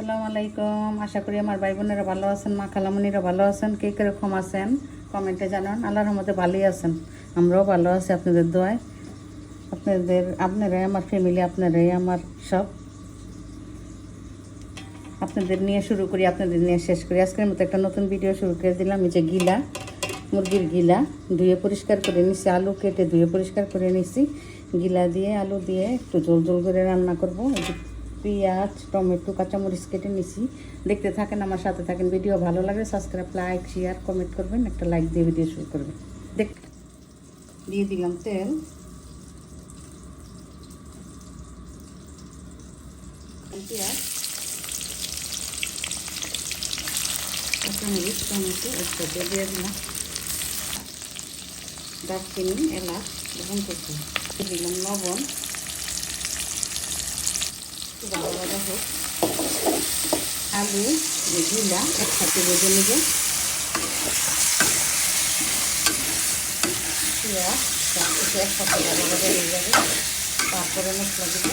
আসসালামু আলাইকুম। আশা করি আমার ভাই বোনেরা ভালো আছেন, মা খালামণিরা ভালো আছেন, কে কীরকম আছেন? কমেন্টে জানান। আল্লাহর রহমতে ভালোই আছেন। আমরাও ভালো আছি আপনাদের দোয়ায়। আপনাদের, আপনারাই আমার ফ্যামিলি আপনারাই আমার সব। আপনাদের নিয়ে শুরু করি, আপনাদের নিয়ে শেষ করি। আজকের মতো একটা নতুন ভিডিও শুরু করে দিলাম। এই যে গিলা, মুরগির গিলা, ধুয়ে পরিষ্কার করে নিছি, আলু কেটে ধুয়ে পরিষ্কার করে নিছি। গিলা দিয়ে, আলু দিয়ে একটু জল জল করে রান্না করব। পেঁয়াজ, টমেটো, কাঁচামরিচ কেটে নিছি। দেখতে থাকেন, আমার সাথে থাকেন। ভিডিও ভালো লাগলে সাবস্ক্রাইব লাইক শেয়ার কমেন্ট করবেন। একটা লাইক দিয়ে ভিডিও শুরু করবেন। দেখ, দিয়ে দিলাম তেল। দারচিনি, এলাচ এবং লবণ। একটু ভালো ভালো হোক। আলু ঘিলা একসাথে বেজে নেবে। পেঁয়াজ সব কিছু একসাথে ভালো ভালো হয়ে যাবে। তারপরে মশলা দিব।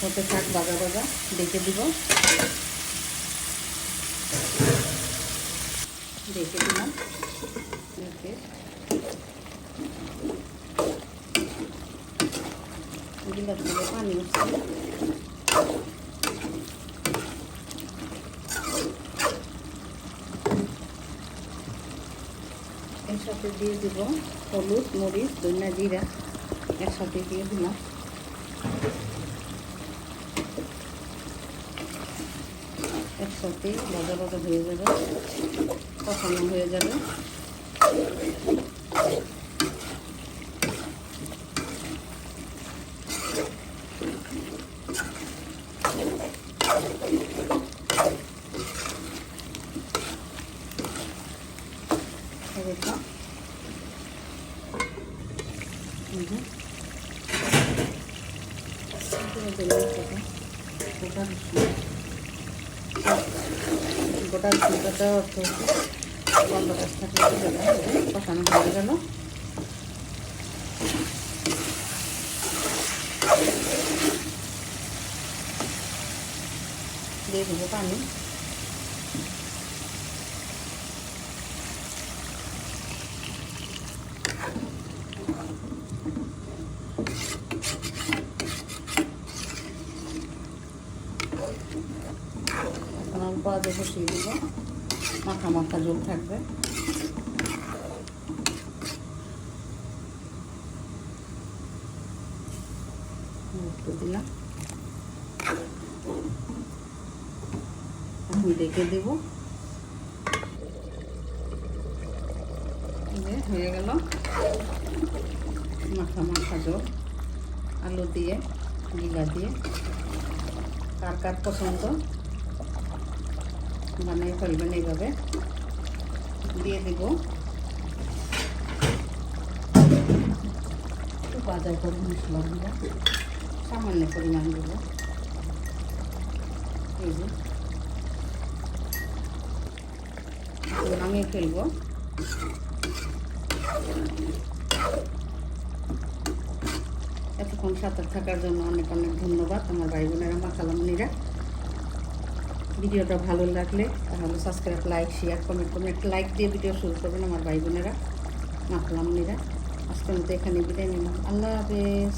হতে থাক বাজা বাজা ডেকে দিব। ডেকে দিলাম। ডেকে গিলাস থেকে পানি এর সাথে দিয়ে দিব হলুদ, মরিচ, ধনিয়া জিরা, একসাথে দিয়ে দিলাম। একসাথে ভাজা ভাজা হয়ে যাবে, কষানো হয়ে যাবে। দেখো হুম গোটা গোটা অর্থ বন্ধ কাজ থাকলে কষানো হয়ে গেল দিয়ে দেবো পানি আগে বসিয়ে দিব। মাখা মাখা জল থাকবে। একটু দিলাম। ডেকে দেব। হয়ে গেল। মাখা মাখা জল। আলু দিয়ে, গিলা দিয়ে। কার কার পছন্দ? বানিয়ে ফেলবেন এইভাবে। দিয়ে দিব। বাজার করে মশলাগুলো সামান্য পরিমাণ দেবো। এই যে। নামিয়ে ফেলব। এতক্ষণ সাঁতার থাকার জন্য অনেক অনেক ধন্যবাদ আমার ভাই বোনেরা মা খালামনিরা ভিডিওটা ভালো লাগলে তাহলে সাবস্ক্রাইব লাইক শেয়ার কমেন্ট করবেন একটা লাইক দিয়ে ভিডিও শুরু করবেন আমার ভাই বোনেরা মাতলামনিরা আজকের মতো এখানে বিদায় নিলাম। আল্লাহ হাফেজ।